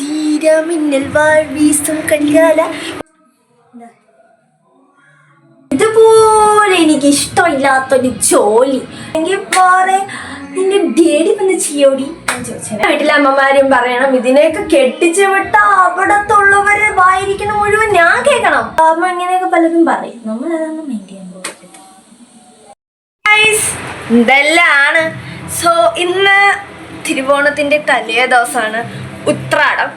ധീര മിന്നൽ വാഴ വീസും ഇതുപോലെ എനിക്ക് ഇഷ്ടമില്ലാത്തൊരു ജോലി. എങ്കിൽ വേറെ നിന്റെ ഡേഡി വന്ന് ചെയ്യോടി. വീട്ടിലെ അമ്മമാരും പറയണം ഇതിനെയൊക്കെ കെട്ടിച്ചു വിട്ട അവിടത്തുള്ളവരെ വായിരിക്കണം മുഴുവൻ ഞാൻ കേൾക്കണം. അമ്മ ഇങ്ങനെയൊക്കെ പലതും പറയും. നമ്മൾ അതൊന്നും മെയിൻ ചെയ്യാൻ Guys, ഇതെല്ലാണ് സോ ഇന്ന് തിരുവോണത്തിന്റെ തലേ ദിവസമാണ്. ഉത്രാടം.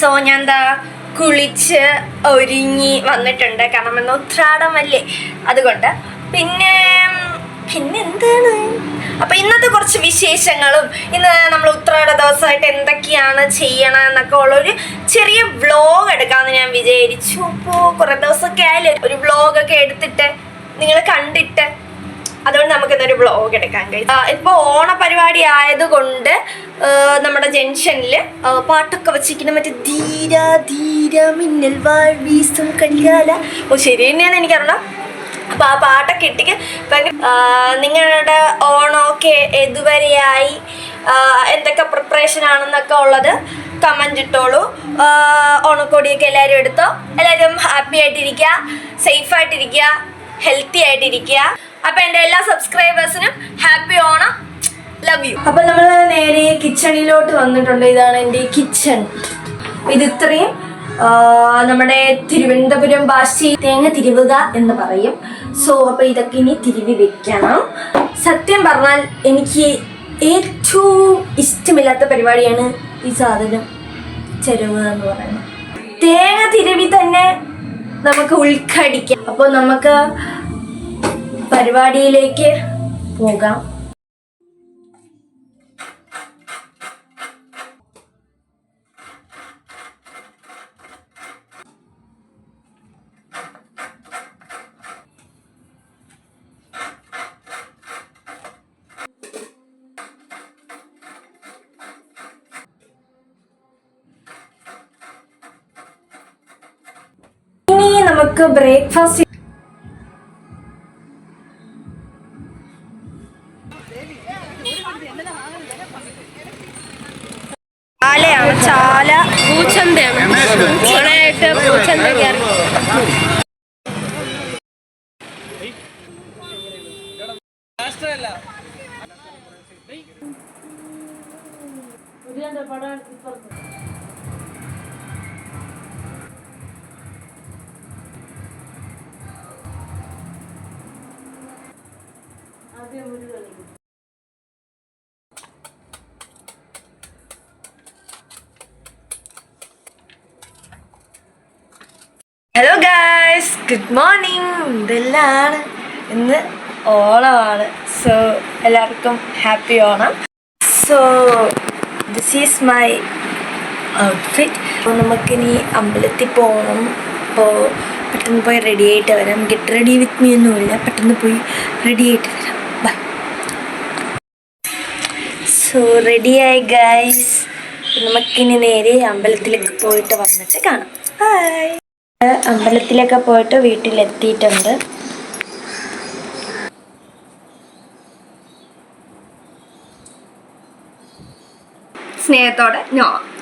സോ ഞാൻ എന്താ കുളിച്ച് ഒരുങ്ങി വന്നിട്ടുണ്ട്. കാരണം ഉത്രാടം ഉത്രാടമല്ലേ അതുകൊണ്ട് പിന്നെ പിന്നെ എന്താണ്? അപ്പൊ ഇന്നത്തെ കുറച്ച് വിശേഷങ്ങളും ഇന്ന് നമ്മൾ ഉത്രാട ദിവസമായിട്ട് എന്തൊക്കെയാണ് ചെയ്യണം എന്നൊക്കെ ഉള്ളൊരു ചെറിയ വ്ലോഗ് എടുക്കാമെന്ന് ഞാൻ വിചാരിച്ചു. അപ്പോൾ കുറേ ദിവസമൊക്കെ ആയാലും ഒരു വ്ലോഗൊക്കെ എടുത്തിട്ട് നിങ്ങൾ കണ്ടിട്ട് അതുകൊണ്ട് നമുക്ക് ഇന്നൊരു ബ്ലോഗ് എടുക്കാൻ കഴിയും ഓണ പരിപാടി ആയതുകൊണ്ട് നമ്മുടെ ജംഗ്ഷനിൽ പാട്ടൊക്കെ വെച്ചിരിക്കുന്ന മറ്റേ ധീര ധീര മിന്നൽ വാൾ വീസും കല്യാല. ഓ ശരി തന്നെയാണ് എനിക്കറിയണം അപ്പൊ ആ പാട്ടൊക്കെ ഇട്ടിക്ക് നിങ്ങളുടെ ഓണമൊക്കെ ഇതുവരെയായി എന്തൊക്കെ പ്രിപ്പറേഷൻ ആണെന്നൊക്കെ ഉള്ളത് കമന്റ് ഇട്ടോളൂ. ഓണക്കോടിയൊക്കെ എല്ലാവരും എടുത്തോ. എല്ലാവരും ഹാപ്പി ആയിട്ടിരിക്കുക സേഫ് ആയിട്ടിരിക്കുക ഹെൽത്തി ആയിട്ടിരിക്കുക. അപ്പൊ എന്റെ എല്ലാ സബ്സ്ക്രൈബേഴ്സിനും ഹാപ്പി ഓണം. ലവ് യു അപ്പൊ നമ്മൾ നേരെ കിച്ചണിലോട്ട് വന്നിട്ടുണ്ട്. ഇതാണ് എന്റെ കിച്ചൺ ഇത് ഇത്രയും നമ്മുടെ തിരുവനന്തപുരം ഭാഷയിൽ തേങ്ങ തിരുവുക എന്ന് പറയും. സോ അപ്പൊ ഇതൊക്കെ ഇനി തിരുവി വെക്കണം. സത്യം പറഞ്ഞാൽ എനിക്ക് ഏറ്റവും ഇഷ്ടമില്ലാത്ത പരിപാടിയാണ് ഈ സാധനം ചെരുവ് എന്ന് പറയുന്നത്. തേങ്ങ തിരുവി തന്നെ നമുക്ക് ഉൾക്കടിക്കാം. അപ്പോൾ നമുക്ക് പരിപാടിയിലേക്ക് പോകാം. നമുക്ക് breakfast hello guys good morning ഇതെല്ലാണ് ഇന്ന് ഓണമാണ് സോ എല്ലാവർക്കും happy Onam. So this is my outfit അപ്പോൾ നമുക്കിനി അമ്പലത്തിൽ പോകണം. അപ്പോൾ പെട്ടെന്ന് പോയി റെഡി ആയിട്ട് വരാം. ഗെറ്റ് റെഡി വിത്ത് മീ ഒന്നുമില്ല. പെട്ടെന്ന് പോയി റെഡി ആയിട്ട് വരാം. ബൈ സോ റെഡിയായി ഗൈസ് നമുക്കിനി നേരെ അമ്പലത്തിലേക്ക് പോയിട്ട് വന്നിട്ട് കാണാം. ബൈ അമ്പലത്തിലൊക്കെ പോയിട്ട് വീട്ടിലെത്തിയിട്ടുണ്ട്. സ്നേഹത്തോടെ ഞാൻ